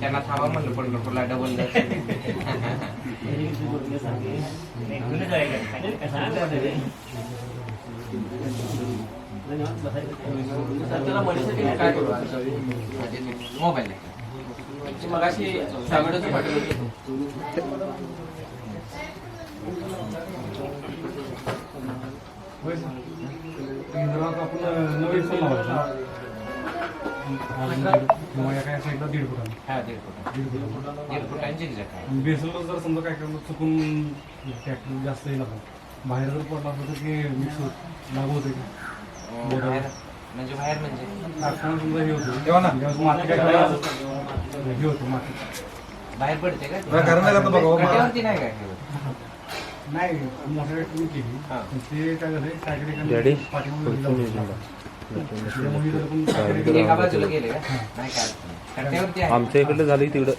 त्यांना थांबा म्हणलं पंढरपूरला डबल मोबाईल मग अशी सागडचं पाठवलं होतं. इंद्रात आपण नवीन फोन लावायचा किंवा एका साईडला दीड फुटाने हा दीड फुट. दीड फुटाने दीड फुटांची जग आहे. आणि बेसलला जर समजा काय चुकून ट्रॅक्टर जास्त येईल आपण बाहेर जर पडला असलं तर ते मिक्स होत. लागू होते अं, बाहेर. म्हणजे बाहेर म्हणजे? कारखाना समजा हे होतं. तेव्हा ना. माती काय हे होतं माती. बाहेर पडते का नाही का काय? नाही मोठ्या ट्रॅक्टरने केली. हा. पण ते काय झालं सायकडे पाठीमागे जाऊ त्यामुळे जर आपण सायकडे एका बाजूला गेले का? नाही काय अडचण नाही. कट्यावरती आहे. आमच्या इकडे झाली तिकडं.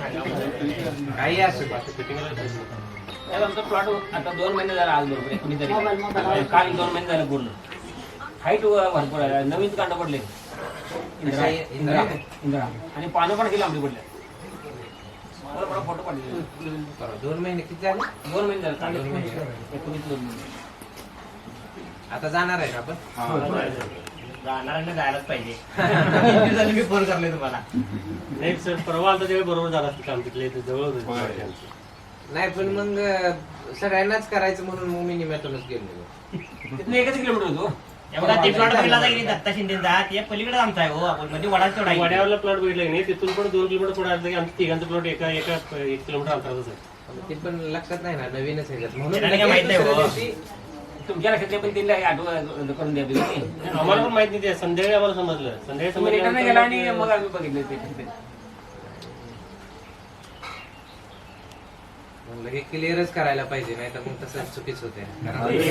काही असू? आमचा प्लॉट आता दोन महिने झाला आज बरोबर कुणीतरी काल दोन महिने झाले पूर्ण हाईट भरपूर आहे? नवीन कांड पडले इंदिरा इंदिरा? इंदिरा. आणि पानं पण केली आमची पडले फोटो पाठवले बरं, दोन महिने किती झाले? दोन महिने झाले. दोन महिने. एकोणीस दोन महिने. आता जाणार आहे का आपण जाणाऱ्यांना जायलाच पाहिजे. किती झाले मी फोन करले तुम्हाला? नाही सर परवा आलता त्यावेळी बरोबर झाला असतं काम तिथले इथे जवळ होतं. ते आमचं. नाही पण मग सगळ्यांनाच करायचं म्हणून मग मी निम्यातूनच गेलो. तिथून एकच किलोमीटर होतो. एवढा ते प्लॉट पहिला जाईल दत्ता शिंदेचा ते पलीकडे आमचा आहे हो आपण म्हणजे वडा तेवढा आहे. वाड्यावरला प्लॉट बघितला की नाही तिथून पण दोन किलोमीटर पुढे आलं की आमच्या तिघांचा प्लॉट एका एका एक किलोमीटर अंतरातच आहे ते पण लक्षात नाही ना नवीनच आहे म्हणून त्याला काय माहीत नाही हो. तुमच्या पण तिला आठवण करून द्या तुम्ही. आम्हाला पण माहीत नाही ते संध्याकाळी आम्हाला समजलं. संध्याकाळी रिटर्न गेला आणि समजलं मग आम्ही बघितले ते म्हणलं हे क्लिअरच करायला पाहिजे नाही तर मग तसं चुकीच होते कारण